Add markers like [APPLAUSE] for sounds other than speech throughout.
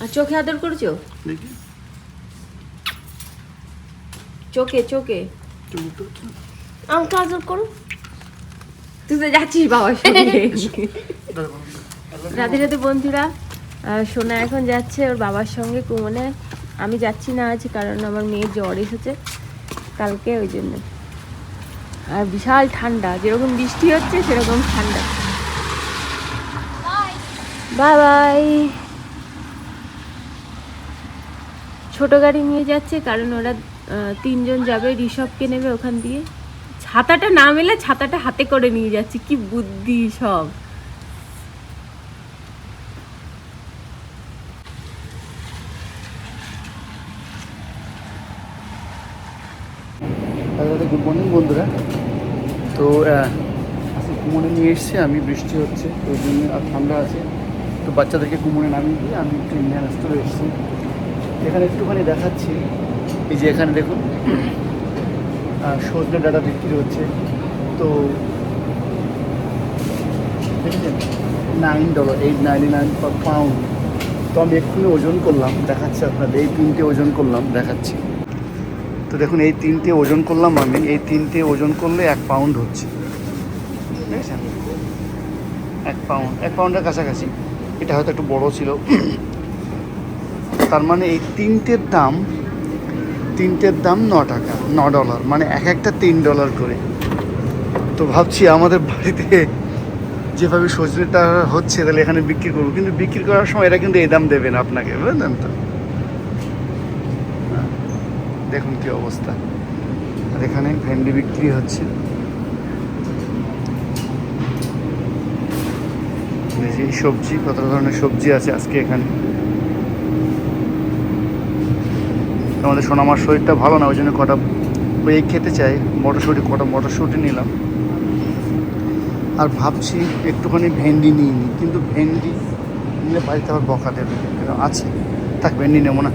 আর চোখে আদর করছ? দেখি। চোখে চোখে। আমাকে আদর করো। তুই তো যাচ্ছিস বাবার [LAUGHS] সঙ্গে। রাধে রাধে বন্ধুরা সোনা এখন যাচ্ছে ওর বাবার সঙ্গে কুমনে। আমি যাচ্ছি না আজ কারণ আমার মেয়ের জ্বর এসেছে কালকে ওই জন্য। আর বিশাল ঠান্ডা যেরকম বৃষ্টি হচ্ছে সেরকম ঠান্ডা। Bye bye. ছোট গাড়ি নিয়ে যাচ্ছে, কারণ ওরা তিনজন যাবে, ঋষভকে নেবে ওখান দিয়ে। ছাতাটা না মেলে ছাতাটা হাতে করে নিয়ে যাচ্ছে, কি বুদ্ধি সব। গুড মর্নিং বন্ধুরা। তো আজকে কুমনে নিয়ে এসছে, আমি, বৃষ্টি হচ্ছে ওই জন্য আর ঠান্ডা আছে। তো বাচ্চাদেরকে কুমনে নামিয়ে দিয়ে আমি একটু ইন্ডিয়ান স্টোরে এসেছি। এখানে একটুখানি দেখাচ্ছি। এই যে এখানে দেখুন সজনে ডাটা বিক্রি হচ্ছে। তো nine dollar eight ninety nine per pound তো আমি এক্ষুনি ওজন করলাম, দেখাচ্ছি আপনাদের। এই তিনটে ওজন করলাম, দেখাচ্ছি। তো দেখুন, এই তিনটে ওজন করলাম আমি। এই তিনটে ওজন করলে এক পাউন্ড হচ্ছে। এক পাউন্ড এক পাউন্ডের কাছাকাছি। এটা হয়তো একটু বড় ছিল। তার মানে এই তিনটের দাম তিনটের দাম ন টাকা, ন ডলার মানে এক একটা তিন ডলার করে। তো ভাবছি আমাদের বাড়িতে যেভাবে সজনেটা হচ্ছে, তাহলে এখানে বিক্রি করব। কিন্তু বিক্রি করার সময় এরা কিন্তু এই দাম দেবে না আপনাকে, বুঝলেন তো? দেখুন কি অবস্থা। আর এখানে ভেন্ডি বিক্রি হচ্ছে। সবজি, কত ধরনের সবজি আছে আজকে এখানে? আমাদের সোনামার শরীরটা ভালো না, ওই জন্য কটা ওই খেতে চাই, মটরশুঁটি, কটা মটরশুঁটি নিলাম। আর ভাবছি একটুখানি ভেন্ডি নিয়ে নিই, কিন্তু ভেন্ডি নিলে বাড়িতে আবার বকা দেবে, কিন্তু আছে, থাক, ভেন্ডি নেব না।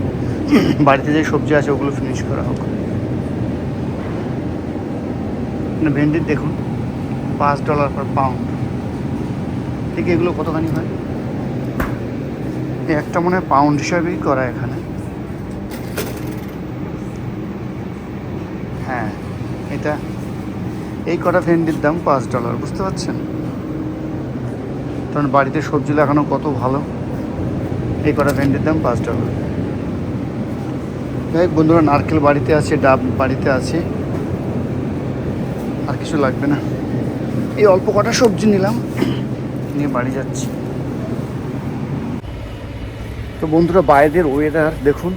বাড়িতে যে সবজি আছে, ওগুলো ফিনিশ করা হোক। না ভেন্ডির দেখুন, পাঁচ ডলার পার পাউন্ড ঠিক এগুলো কতখানি হয়? একটা মনে হয় পাউন্ড হিসাবেই করা এখানে হ্যাঁ এটা। এই কটা ভেন্ডির দাম পাঁচ ডলার বুঝতে পারছেন? কারণ বাড়িতে সবজি লাগানো কত ভালো। এই কটা ভেন্ডির দাম পাঁচ ডলার যাই বন্ধুরা, নারকেল বাড়িতে আছে, ডাব বাড়িতে আছে। আর কিছু লাগবে না। এই অল্প কটা সবজি নিলাম, নিয়ে বাড়ি যাচ্ছি। তো বন্ধুরা, বাইরের ওয়েদার দেখুন।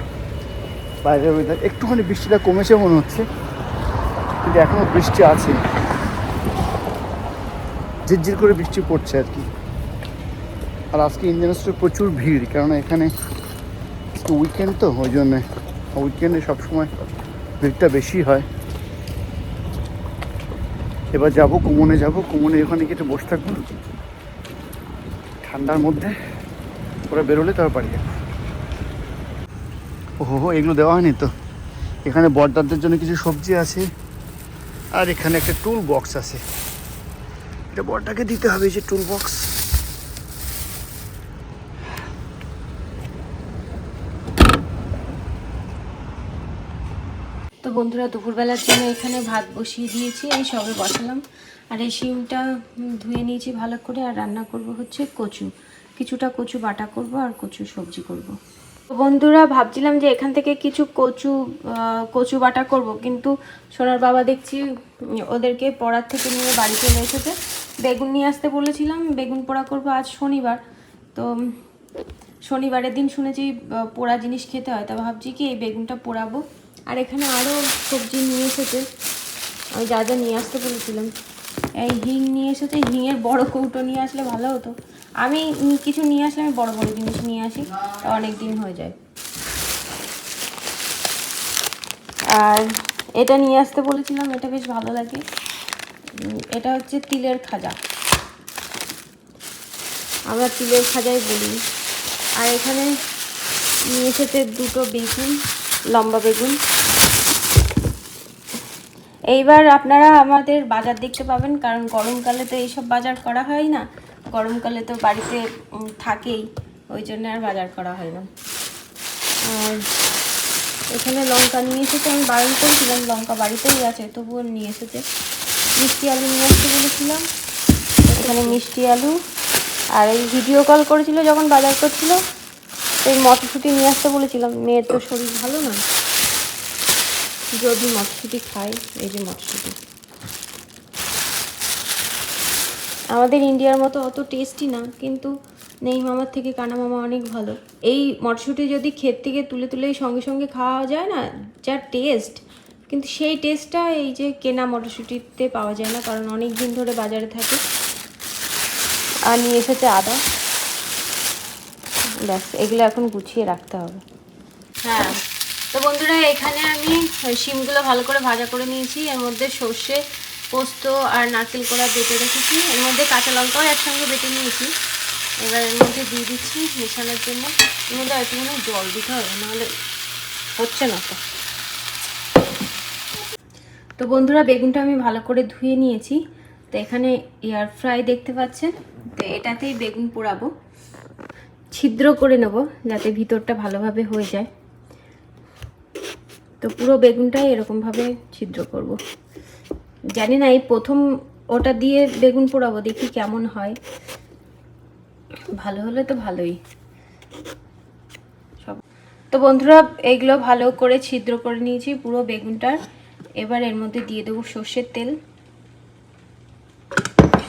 বাইরের ওয়েদার একটুখানি বৃষ্টিটা কমেছে মনে হচ্ছে। কিন্তু এখনও বৃষ্টি আছে। ঝিরঝির করে বৃষ্টি পড়ছে আর কি। আর আজকে ইন্ডিয়ান স্টোরে প্রচুর ভিড়, কেননা এখানে উইকেন্ড তো, ওই জন্যে। উইকেন্ডে সবসময় ভিড়টা বেশি হয়। এবার যাব, কুমনে যাব, কুমনে ওখানে গিয়ে বসে থাকব। ঠান্ডার মধ্যে ওরা বেরোলে তারপর বাড়ি যাব। ও হো এগুলো দেওয়া হয়নি তো। এখানে বরদারদের জন্য কিছু সবজি আছে। আর এখানে একটা টুল বক্স আছে। এটা বরটাকে দিতে হবে যে টুল বক্স তো বন্ধুরা, দুপুরবেলার জন্য এখানে ভাত বসিয়ে দিয়েছি, আমি সবে বসালাম। আর এই শিমটা ধুয়ে নিয়েছি ভালো করে, আর রান্না করব হচ্ছে কচু। কিছুটা কচু বাটা করব আর কচু সবজি করব। বন্ধুরা, ভাবছিলাম যে এখান থেকে কিছু কচু কচু বাটা করব, কিন্তু সোনার বাবা দেখছি ওদেরকে পড়ার থেকে নিয়ে বাড়ি চলে এসেছে। বেগুন নিয়ে আসতে বলেছিলাম, বেগুন পোড়া করব আজ শনিবার। তো শনিবারের দিন শুনেছি পোড়া জিনিস খেতে হয়, তা ভাবছি কি এই বেগুনটা পোড়াবো। আর এখানে আরও সবজি নিয়ে এসেছে আমি যা যা নিয়ে আসতে বলেছিলাম। এই হিং নিয়ে এসেছে হিংয়ের বড় কৌটো নিয়ে আসলে ভালো হতো। আমি কিছু নিয়ে আসলে আমি বড় বড় জিনিস নিয়ে আসি অনেক দিন হয়ে যায়। আর এটা নিয়ে আসতে বলেছিলাম, এটা বেশ ভালো লাগে। এটা হচ্ছে তিলের খাজা। আমরা তিলের খাজাই বলি। আর এখানে নিয়ে এসেছে দুটো বেগুন, লম্বা বেগুন। এইবার আপনারা আমাদের বাজার দেখতে পাবেন, কারণ গরমকালে তো এইসব বাজার করা হয় না। গরমকালে তো বাড়িতে থাকেই, ওই জন্য আর বাজার করা হয় না। আর এখানে লঙ্কা নিয়ে এসেছে, আমি বারণ করেছিলাম লঙ্কা বাড়িতেই আছে, তবুও নিয়ে এসেছে। মিষ্টি আলু নিয়ে আসতে বলেছিলাম, এখানে মিষ্টি আলু, আর এই ভিডিও কল করেছিল যখন বাজার করছিল এই মটরশুঁটি নিয়ে আসতে বলেছিলাম, মেয়ের তো শরীর ভালো না। যদি মটরশুঁটি খাই এই যে মটরশুঁটি। আমাদের ইন্ডিয়ার মতো অত টেস্টি না, কিন্তু নেই মামার থেকে কানা মামা অনেক ভালো। এই মটরশুঁটি যদি ক্ষেত থেকে তুলে তুলে সঙ্গে সঙ্গে খাওয়া যায় না, যা টেস্ট কিন্তু সেই টেস্টটা এই যে কেনা মটরশুঁটিতে পাওয়া যায় না, কারণ অনেক দিন ধরে বাজারে থাকে। আর নিয়ে এসেছে আদা। ব্যাস, এগুলো এখন গুছিয়ে রাখতে হবে। হ্যাঁ তো বন্ধুরা, এখানে আমি শিমগুলো ভালো করে ভাজা করে নিয়েছি। এর মধ্যে সর্ষে পোস্ত আর নারকেল কোড়া বেটে রেখেছি। এর মধ্যে কাঁচা লঙ্কাও একসঙ্গে বেটে নিয়েছি। এবার এর মধ্যে দিয়ে দিচ্ছি মেশানোর জন্য। এর মধ্যে একটু জল দিতে হবে, নাহলে হচ্ছে না তো। তো বন্ধুরা, বেগুনটা আমি ভালো করে ধুয়ে নিয়েছি। তো এখানে এয়ার ফ্রাই দেখতে পাচ্ছেন? তো এটাতেই বেগুন পোড়াবো। ছিদ্র করে নেব যাতে ভিতরটা ভালোভাবে হয়ে যায়। তো পুরো বেগুনটাই এরকমভাবে ছিদ্র করব। জানি না, এই প্রথম ওটা দিয়ে বেগুন পোড়াবো, দেখি কেমন হয়। ভালো হলে তো ভালোই। সব তো বন্ধুরা এইগুলো ভালো করে ছিদ্র করে নিয়েছি পুরো বেগুনটার এবার এর মধ্যে দিয়ে দেবো সর্ষের তেল।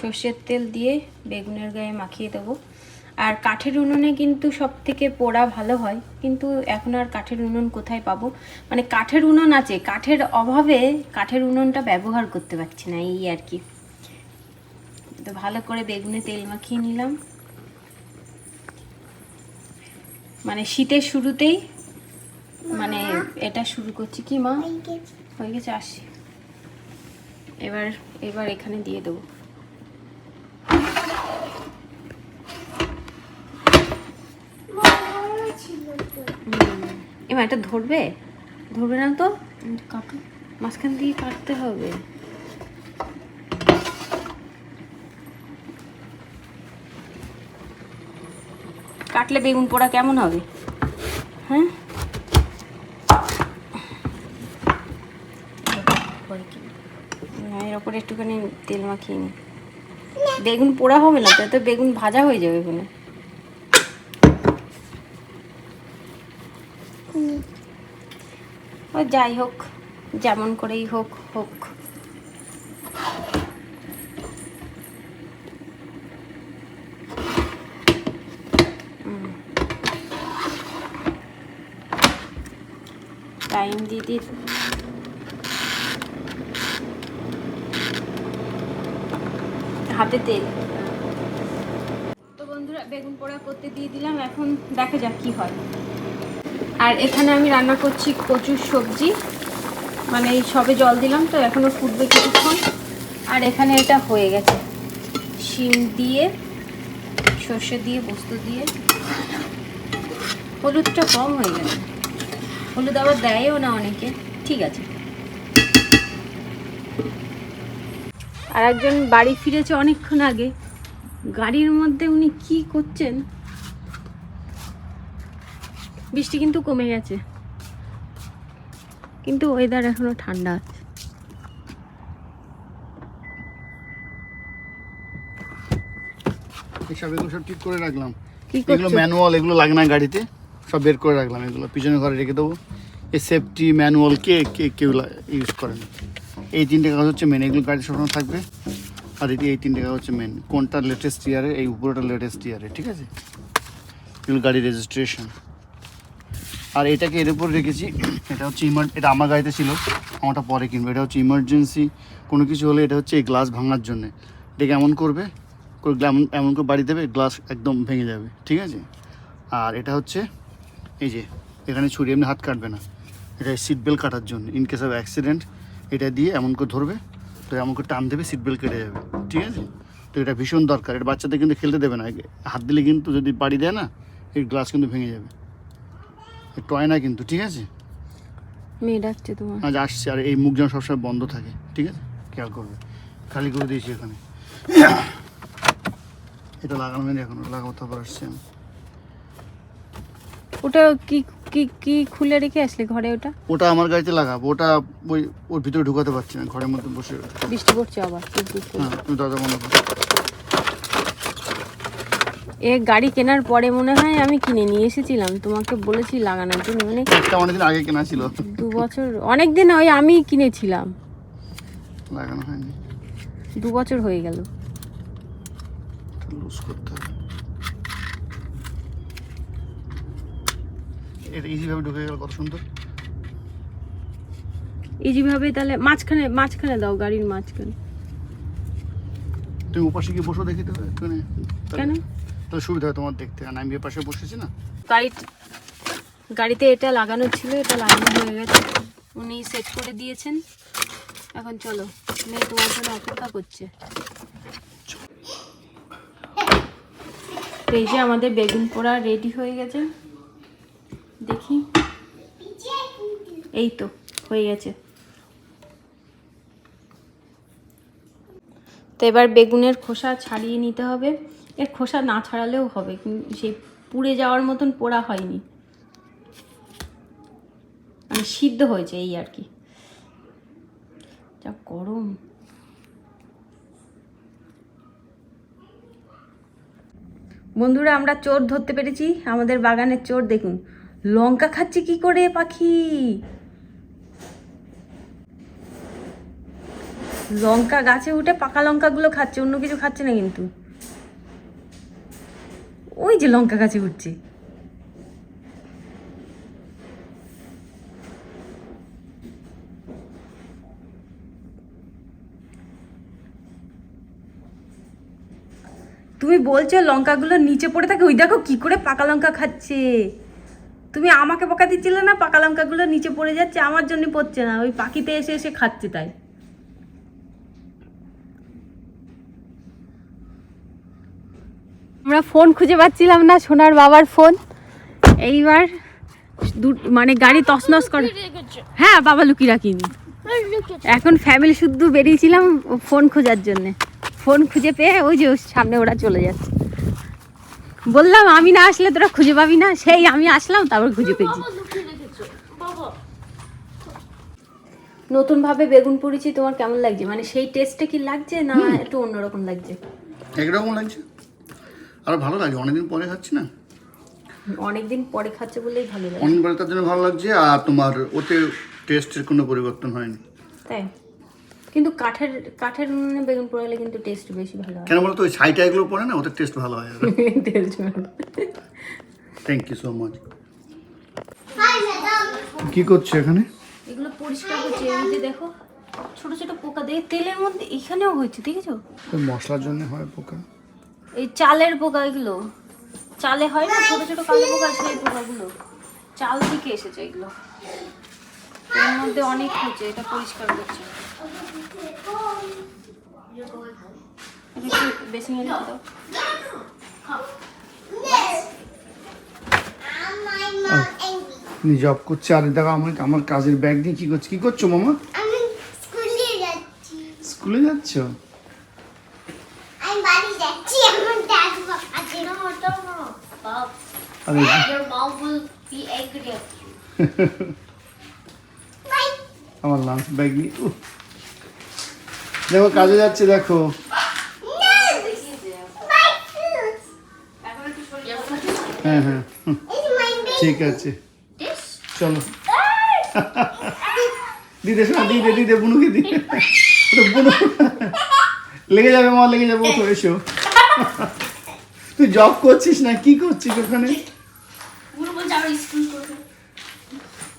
সর্ষের তেল দিয়ে বেগুনের গায়ে মাখিয়ে দেবো। আর কাঠের উনুনে কিন্তু সব থেকে পোড়া ভালো হয়। কিন্তু এখন আর কাঠের উনুন কোথায় পাবো? মানে কাঠের উনুন আছে কাঠের অভাবে কাঠের উনুনটা ব্যবহার করতে পারছি না এই আর কি। তো ভালো করে বেগুনে তেল মাখিয়ে নিলাম। মানে শীতের শুরুতেই মানে এটা শুরু করছি কি মা? হয়ে গেছে। আসি এবার এবার এখানে দিয়ে দেবো। এবার এটা ধরবে? ধরবে না তো? কাটো। মাঝখান দিয়ে কাটতে হবে। কাটলে বেগুন পোড়া কেমন হবে? হ্যাঁ? এর ওপরে একটুখানি তেল মাখিয়ে নি। বেগুন পোড়া হবে না? তো বেগুন ভাজা হয়ে যাবে ওখানে ও যাই হোক, যেমন করেই হোক হোক। টাইম দিদি হাতে তেল। তো বন্ধুরা, বেগুন পোড়া করতে দিয়ে দিলাম। এখন দেখা যাক কি হয়। আর এখানে আমি রান্না করছি কচুর সবজি। মানে এই সবে জল দিলাম তো এখনও ফুটবে কিছুক্ষণ। আর এখানে এটা হয়ে গেছে। শিম দিয়ে, সর্ষে দিয়ে, পোস্ত দিয়ে। হলুদটা কম হয়ে গেছে। হলুদ আবার দেয়ও না অনেকে। ঠিক আছে। আর একজন বাড়ি ফিরেছে অনেকক্ষণ আগে। গাড়ির মধ্যে উনি কি করছেন? বৃষ্টি কিন্তু কমে গেছে। কিন্তু ওয়েদার এখনও ঠান্ডা আছে। এইসব এগুলো সব ঠিক করে রাখলাম। এগুলো ম্যানুয়াল এগুলো লাগে না গাড়িতে সব বের করে রাখলাম। এগুলো পিছনে ঘরে রেখে দেবো। এই সেফটি ম্যানুয়াল কে কে কেউ ইউজ এই তিনটে কাগজ হচ্ছে মেন এগুলো গাড়ি সবসময় থাকবে। আর এটি এই তিনটে কাগজ হচ্ছে মেন কোনটা লেটেস্ট ইয়ারে এই উপরেটা লেটেস্ট ইয়ারে ঠিক আছে? এগুলো গাড়ি রেজিস্ট্রেশন আর এটাকে এর উপর রেখেছি। এটা হচ্ছে ইমার এটা আমার গাড়িতে ছিল, আমারটা পরে কিনবো। এটা হচ্ছে ইমার্জেন্সি কোনো কিছু হলে এটা হচ্ছে এই গ্লাস ভাঙার জন্যে। এটাকে এমন করবে? এমন এমন করে বাড়ি দেবে গ্লাস একদম ভেঙে যাবে, ঠিক আছে? আর এটা হচ্ছে, এই যে, এখানে ছুরি এমনি হাত কাটবে না। এটা সিট বেল্ট কাটার জন্য ইন কেস অফ অ্যাক্সিডেন্ট এটা দিয়ে এমন করে ধরবে, তো এমন করে টান দেবে সিট বেল্ট কেটে যাবে, ঠিক আছে? তো এটা ভীষণ দরকার, এটা বাচ্চাদের কিন্তু খেলতে দেবে না। হাত দিলে কিন্তু যদি বাড়ি দেয় না, এই গ্লাস কিন্তু ভেঙে যাবে। টয় না কিন্তু ঠিক আছে? মেয়ে ডাকছে তোমার আজ আসছে আর এই মুখ যেন সবসময় বন্ধ থাকে ঠিক আছে? খেয়াল করবে। খালি করে দিয়েছি এখানে। এটা লাগানো হয়নি এখন লাগাবো তারপর আসছি আমি। ওটা কি কি কি খুলে রেখে আসলে ঘরে ওটা? ওটা আমার গাড়িতে লাগাবো ওটা ওই ওর ভিতরে ঢুকাতে পারছি না ঘরের মধ্যে বসে। বৃষ্টি পড়ছে আবার হ্যাঁ তুমি দাদা মনে করো। এ গাড়ি কেনার পরে মনে হয় আমি কিনে নিয়ে এসেছিলাম। তোমাকে বলেছি লাগানোর জন্য। মানে একটা অনেকদিন আগে কেনা ছিল। দু বছর অনেক দিন ওই আমি কিনেছিলাম। লাগানো হয়নি। দু বছর হয়ে গেল। লুজ করতে হবে। এটা ইজিভাবে ঢুকে গেল কত সুন্দর। ইজিভাবে তাহলে মাঝখানে মাঝখানে দাও গাড়ির মাঝখানে। তুমি ওপাশে গিয়ে বসো দেখি তো কেন? তাহলে সুবিধা তোমার দেখতে। আর আমি পাশে বসেছি না? গাড়ি গাড়িতে এটা লাগানো ছিল, এটা লাগানো হয়ে গেছে। উনি সেট করে দিয়েছেন। এখন চলো, মেয়ে তোমার জন্য অপেক্ষা করছে। এই যে আমাদের বেগুন পোড়া রেডি হয়ে গেছে। দেখি। এই তো, হয়ে গেছে। তো এবার বেগুনের খোসা ছাড়িয়ে নিতে হবে। এর খোসা না ছাড়ালেও হবে সেই পুড়ে যাওয়ার মতন পোড়া হয়নি। মানে সিদ্ধ হয়েছে এই আর কি। যা গরম। বন্ধুরা, আমরা চোর ধরতে পেরেছি, আমাদের বাগানের চোর দেখুন। লঙ্কা খাচ্ছে কি করে পাখি? লঙ্কা গাছে উঠে পাকা লঙ্কাগুলো খাচ্ছে, অন্য কিছু খাচ্ছে না কিন্তু। ওই যে লঙ্কা গাছে উঠছে। তুমি বলছো লঙ্কাগুলো নিচে পড়ে থাকে, ওই দেখো কি করে পাকা লঙ্কা খাচ্ছে। তুমি আমাকে বকা দিচ্ছিলে না, পাকা লঙ্কাগুলো নিচে পড়ে যাচ্ছে, আমার জন্য পড়ছে না, ওই পাখিতে এসে এসে খাচ্ছে তাই। আমরা ফোন খুঁজে পাচ্ছিলাম না সোনার বাবার ফোন। এইবার মানে গাড়ি তছনছ করে। হ্যাঁ বাবা লুকি রাখিনি। এখন ফ্যামিলি শুদ্ধ বেরিয়েছিলাম ও ফোন খোঁজার জন্য। ফোন খুঁজে পেয়ে ওই যে ওর সামনে ওরা চলে যাচ্ছে। বললাম আমি না আসলে তোরা খুঁজে পাবি না? সেই আমি আসলাম তারপর খুঁজে পেয়েছি। নতুন ভাবে বেগুন পুড়েছি তোমার কেমন লাগছে? মানে সেই টেস্টে কি লাগছে না একটু অন্যরকম লাগছে? একরকম লাগছে। আর ভালো লাগে অনেকদিন পরে খাচ্ছি না? অনেকদিন পরে খাচ্ছে বলেই ভালো লাগে অনেকদিন পরে তার জন্য ভালো লাগছে আর তোমার ওতে টেস্টের কোনো পরিবর্তন হয়নি? তাই। কিন্তু কাঠের কাঠের উনুনে বেগুন পোড়ালে কিন্তু টেস্ট বেশি ভালো হয়। কেন বলতো ওই ছাইটা এগুলো পরে না ওদের টেস্ট ভালো হয়। ভালো। থ্যাংক ইউ সো মাচ কি করছ এখানে? এগুলো পরিষ্কার করছে এই যে দেখো ছোট ছোট পোকা দিয়ে তেলের মধ্যে এখানেও হয়েছে দেখেছ? মশলার জন্য হয় পোকা। এই চালের পোকা এগুলো চালে হয় না? ছোট ছোট কালো পোকা সেই পোকাগুলো। চাল থেকে এসেছে এগুলো। এর মধ্যে অনেক হয়েছে এটা পরিষ্কার করছে। বেশি দাও জব করছে আর দেখো আমার আমার কাজের ব্যাগ দিয়ে কি করছ কি করছ মামা? স্কুলে যাচ্ছ? আমি বাড়ি যাচ্ছি আমার ড্যাড আজকের মতো বাপ আরে your mom will be angry at you. আমার লাঞ্চ ব্যাগ নিয়ে দেখো কাজে যাচ্ছে দেখো। হ্যাঁ হ্যাঁ ঠিক আছে। চলো। [LAUGHS] দিদে শোনা দিদে দিদে বুনুকে দি। [LAUGHS] বুনু। লেগে যাবে মা লেগে যাবে তো এসো। তুই জব করছিস না? কি করছিস ওখানে?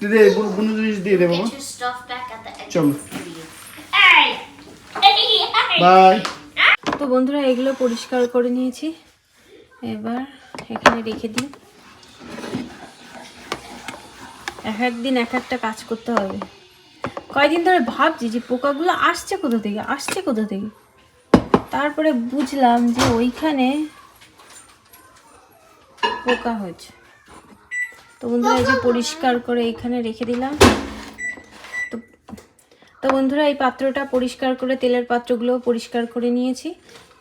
দিদে বুনু- জিনিস দিয়ে end চলো! বাই তো বন্ধুরা এগুলো পরিষ্কার করে নিয়েছি। এবার এখানে রেখে দিই। এক একদিন এক একটা কাজ করতে হবে। কয়দিন ধরে ভাবছি যে পোকাগুলো আসছে কোথা থেকে? আসছে কোথা থেকে? তারপরে বুঝলাম যে ওইখানে পোকা হয়েছে। তো বন্ধুরা, এই যে পরিষ্কার করে এখানে রেখে দিলাম। তো তো বন্ধুরা, এই পাত্রটা পরিষ্কার করে, তেলের পাত্রগুলো পরিষ্কার করে নিয়েছি।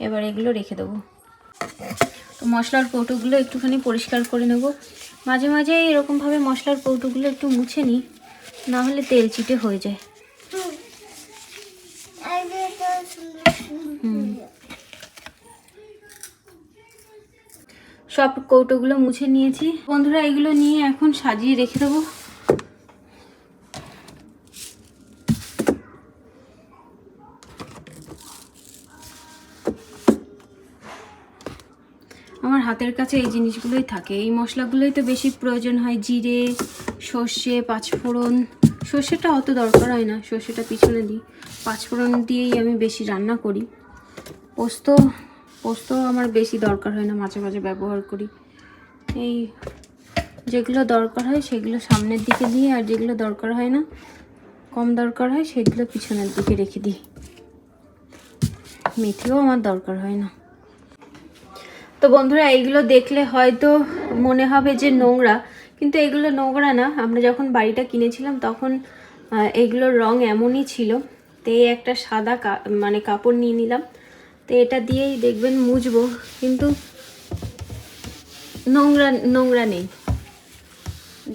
এবার এগুলো রেখে দেবো। তো মশলার কৌটোগুলো একটুখানি পরিষ্কার করে নেব। মাঝে মাঝে এরকমভাবে মশলার কৌটোগুলো একটু মুছে নিই, না হলে তেল চিটে হয়ে যায়। সব কৌটোগুলো মুছে নিয়েছি। বন্ধুরা, এগুলো নিয়ে এখন সাজিয়ে রেখে দেবো। আমার হাতের কাছে এই জিনিসগুলোই থাকে। এই মশলাগুলোই তো বেশি প্রয়োজন হয়। জিরে, সর্ষে, পাঁচফোড়ন। সর্ষেটা অত দরকার হয় না। সর্ষেটা পিছনে দিই। পাঁচফোড়ন দিয়েই আমি বেশি রান্না করি। পোস্ত পোস্ত আমার বেশি দরকার হয় না, মাঝে মাঝে ব্যবহার করি। এই যেগুলো দরকার হয় সেগুলো সামনের দিকে দিই, আর যেগুলো দরকার হয় না, কম দরকার হয় সেগুলো পিছনের দিকে রেখে দিই। মেথিও আমার দরকার হয় না। তো বন্ধুরা, এইগুলো দেখলে হয়তো মনে হবে যে নোংরা, কিন্তু এগুলো নোংরা না। আমরা যখন বাড়িটা কিনেছিলাম তখন এগুলোর রং এমনই ছিল। তো একটা সাদা মানে কাপড় নিয়ে নিলাম। তো এটা দিয়েই দেখবেন মুছবো, কিন্তু নোংরা নোংরা নেই।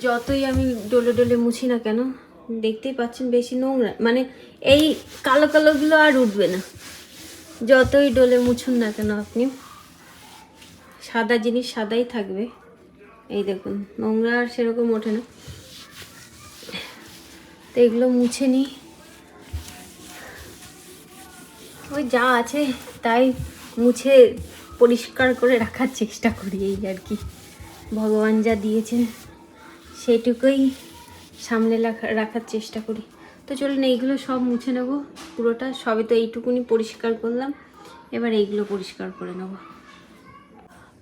যতই আমি ডলে ডলে মুছি না কেন, দেখতেই পাচ্ছেন বেশি নোংরা। মানে এই কালো কালোগুলো আর উঠবে না। যতই ডলে মুছুন না কেন আপনি, সাদা জিনিস সাদাই থাকবে। এই দেখুন, নোংরা আর সেরকম ওঠে না। তো এগুলো মুছে নিই। ওই যা আছে তাই মুছে পরিষ্কার করে রাখার চেষ্টা করি এই আর কি। ভগবান যা দিয়েছেন সেটুকুই সামলে রাখা- রাখার চেষ্টা করি। তো চলুন এইগুলো সব মুছে নেব, পুরোটা সবে তো এইটুকুনি পরিষ্কার করলাম, এবার এইগুলো পরিষ্কার করে নেব।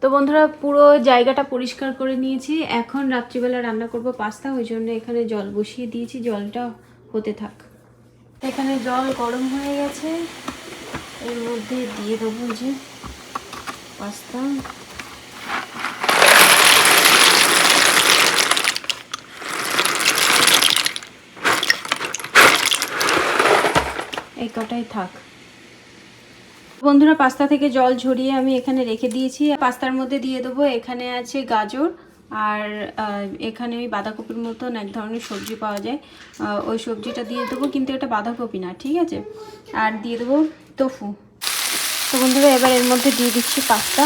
তো বন্ধুরা, পুরো জায়গাটা পরিষ্কার করে নিয়েছি। এখন রাত্রিবেলা রান্না করব পাস্তা, ওই জন্য এখানে জল বসিয়ে দিয়েছি, জলটা হতে থাক। এখানে জল গরম হয়ে গেছে। এর মধ্যে দিয়ে দেবো যে পাস্তা। এই কটাই থাক। বন্ধুরা, পাস্তা থেকে জল ঝরিয়ে আমি এখানে রেখে দিয়েছি। পাস্তার মধ্যে দিয়ে দেবো এখানে আছে গাজর। আর এখানে ওই বাঁধাকপির মতন এক ধরনের সবজি পাওয়া যায়। ওই সবজিটা দিয়ে দেবো, কিন্তু এটা বাঁধাকপি না, ঠিক আছে? আর দিয়ে দেবো তোফু তো বন্ধুরা, এবার এর মধ্যে দিয়ে দিচ্ছি পাস্তা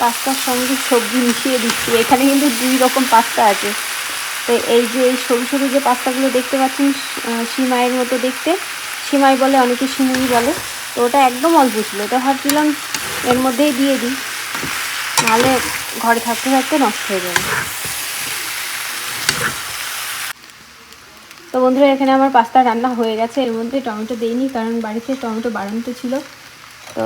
পাস্তার সঙ্গে সবজি মিশিয়ে দিচ্ছি। এখানে কিন্তু দুই রকম পাস্তা আছে। তো এই যে, এই সরু সরু যে পাস্তাগুলো দেখতে পাচ্ছেন সিমাইয়ের মতো দেখতে। সিমাই বলে অনেকে সিমুই বলে। তো ওটা একদম অল্প ছিল। ওটা ভাবছিলাম এর মধ্যেই দিয়ে দিই। নাহলে ঘরে থাকতে থাকতে নষ্ট হয়ে যাবে। তো বন্ধুরা, এখানে আমার পাস্তা রান্না হয়ে গেছে। এর মধ্যে টমেটো দিইনি, কারণ বাড়িতে টমেটো বাড়ানো ছিল। তো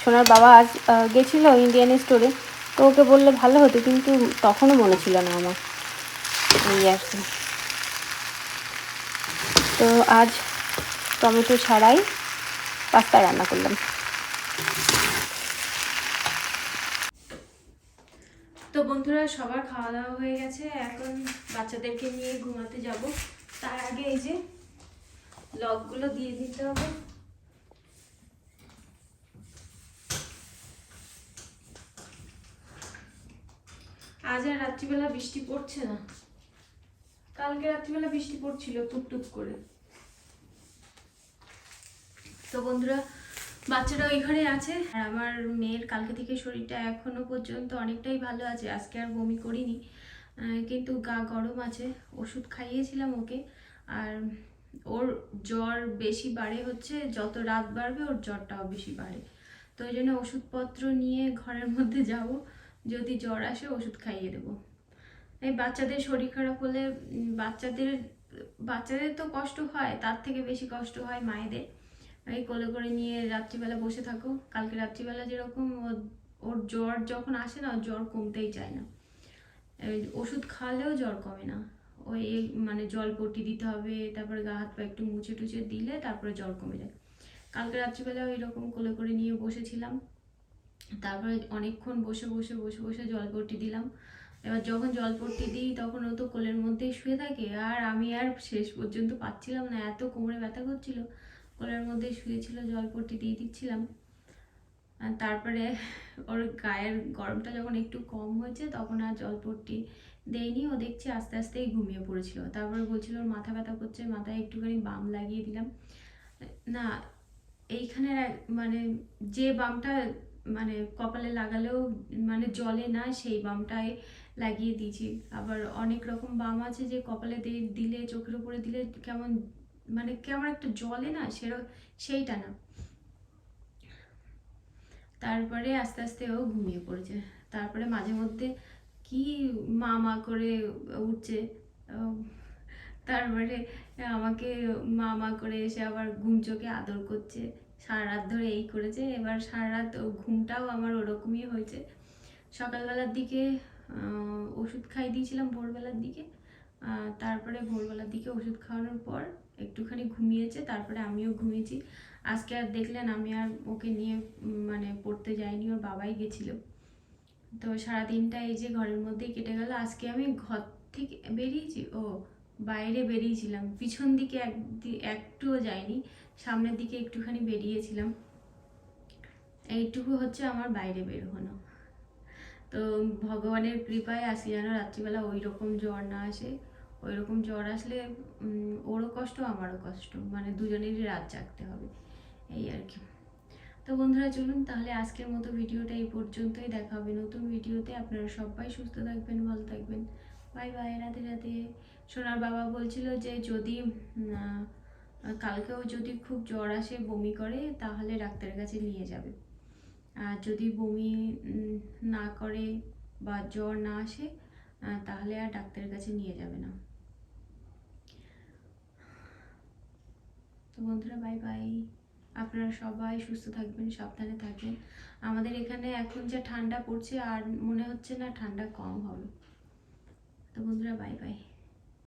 সোনার বাবা আজ গেছিল ইন্ডিয়ান স্টোরে তো ওকে বললে ভালো হতো, কিন্তু তখনও মনে ছিল না আমার। এই আর কি। তো আজ টমেটো ছাড়াই পাস্তা রান্না করলাম। তো বন্ধুরা, সবার খাওয়া দাওয়া হয়ে গেছে। এখন বাচ্চাদেরকে নিয়ে ঘুমাতে যাব। তার আগে এই যে লকগুলো দিয়ে দিতে হবে। আজ আর রাত্রিবেলা বৃষ্টি পড়ছে না। কালকে রাত্রিবেলা বৃষ্টি পড়ছিল, টুকটুক করে। তো বন্ধুরা বাচ্চারা ওই ঘরে আছে। আর আমার মেয়ের কালকে থেকে শরীরটা এখনও পর্যন্ত অনেকটাই ভালো আছে। আজকে আর বমি করিনি। কিন্তু গা গরম আছে। ওষুধ খাইয়েছিলাম ওকে। আর ওর জ্বর বেশি বাড়ে হচ্ছে, যত রাত বাড়বে ওর জ্বরটাও বেশি বাড়ে। তো ওই জন্য ওষুধপত্র নিয়ে ঘরের মধ্যে যাব। যদি জ্বর আসে ওষুধ খাইয়ে দেবো। এই বাচ্চাদের শরীর খারাপ হলে বাচ্চাদের বাচ্চাদের তো কষ্ট হয়, তার থেকে বেশি কষ্ট হয় মায়েদের। এই কোলে করে নিয়ে রাত্রিবেলা বসে থাকো। কালকে রাত্রিবেলা যেরকম ওর জ্বর যখন আসে না, ওর জ্বর কমতেই চায় না। ওষুধ খাওয়ালেও জ্বর কমে না। ওই মানে জল পটি দিতে হবে, তারপরে গা হাত পা একটু মুছে টুছে দিলে তারপরে জ্বর কমে যায়। কালকে রাত্রিবেলা ওই রকম কোলে করে নিয়ে বসেছিলাম। তারপরে অনেকক্ষণ বসে বসে বসে বসে জল পট্টি দিলাম। এবার যখন জল পট্টি দিই, তখন ও তো কোলের মধ্যেই শুয়ে থাকে। আর আমি আর শেষ পর্যন্ত পাচ্ছিলাম না, এত কোমরে ব্যথা করছিল। কোলের মধ্যে শুয়েছিল জলপট্টি দিয়ে দিচ্ছিলাম। তারপরে ওর গায়ের গরমটা যখন একটু কম হয়েছে, তখন আর জলপট্টি দেয়নি। ও দেখছি আস্তে আস্তেই ঘুমিয়ে পড়েছিল। তারপরে বলছিল, ওর মাথা ব্যথা করছে, মাথায় একটুখানি বাম লাগিয়ে দিলাম। না, এইখানে মানে যে বামটা মানে কপালে লাগালেও মানে জলে না, সেই বামটাই লাগিয়ে দিয়েছি। আবার অনেক রকম বাম আছে যে কপালে দিলে, চোখের উপরে দিলে কেমন মানে কেমন একটা জলে না সেরকম সেইটা না। তারপরে আস্তে আস্তে ও ঘুমিয়ে পড়েছে। তারপরে মাঝে মধ্যে কি মা মা করে উঠছে তারপরে আমাকে মা মা করে এসে আবার ঘুম চোখে আদর করছে। সারা রাত ধরে এই করেছে, এবার সারা রাত ঘুমটাও আমার ওরকমই হয়েছে। সকালবেলার দিকে ওষুধ খাই দিয়েছিলাম ভোরবেলার দিকে। তারপরে ভোরবেলার দিকে ওষুধ খাওয়ানোর পর একটুখানি ঘুমিয়েছে, তারপরে আমিও ঘুমিয়েছি। আজকে আর দেখলেন আমি আর ওকে নিয়ে মানে পড়তে যাইনি, ওর বাবাই গেছিল। তো সারাদিনটা এই যে ঘরের মধ্যেই কেটে গেল। আজকে আমি ঘর থেকে বেরিয়েছি? ও, বাইরে বেরিয়েছিলাম। পিছন দিকে একদি একটুও যাইনি, সামনের দিকে একটুখানি বেরিয়েছিলাম। এইটুকু হচ্ছে আমার বাইরে বের হনো। তো ভগবানের কৃপায় আসি যেন রাত্রিবেলা ওই রকম জ্বর না আসে। ওই রকম জ্বর আসলে ওরও কষ্ট, আমারও কষ্ট। মানে দুজনেরই রাত জাগতে হবে, এই আর কি। তো বন্ধুরা, চলুন তাহলে আজকের মতো ভিডিওটা এই পর্যন্তই। দেখা হবে নতুন ভিডিওতে। আপনারা সবাই সুস্থ থাকবেন, ভালো থাকবেন। বাই বাই রাতে রাতে সোনার বাবা বলছিল যে, যদি কালকেও যদি খুব জ্বর আসে, বমি করে, তাহলে ডাক্তারের কাছে নিয়ে যাবে। আর যদি বমি না করে বা জ্বর না আসে তাহলে আর ডাক্তারের কাছে নিয়ে যাবে না। তো বন্ধুরা বাই বাই আপনারা সবাই সুস্থ থাকবেন, সাবধানে থাকবেন। আমাদের এখানে এখন যা ঠান্ডা পড়ছে, আর মনে হচ্ছে না ঠান্ডা কম হবে। তো বন্ধুরা বাই বাই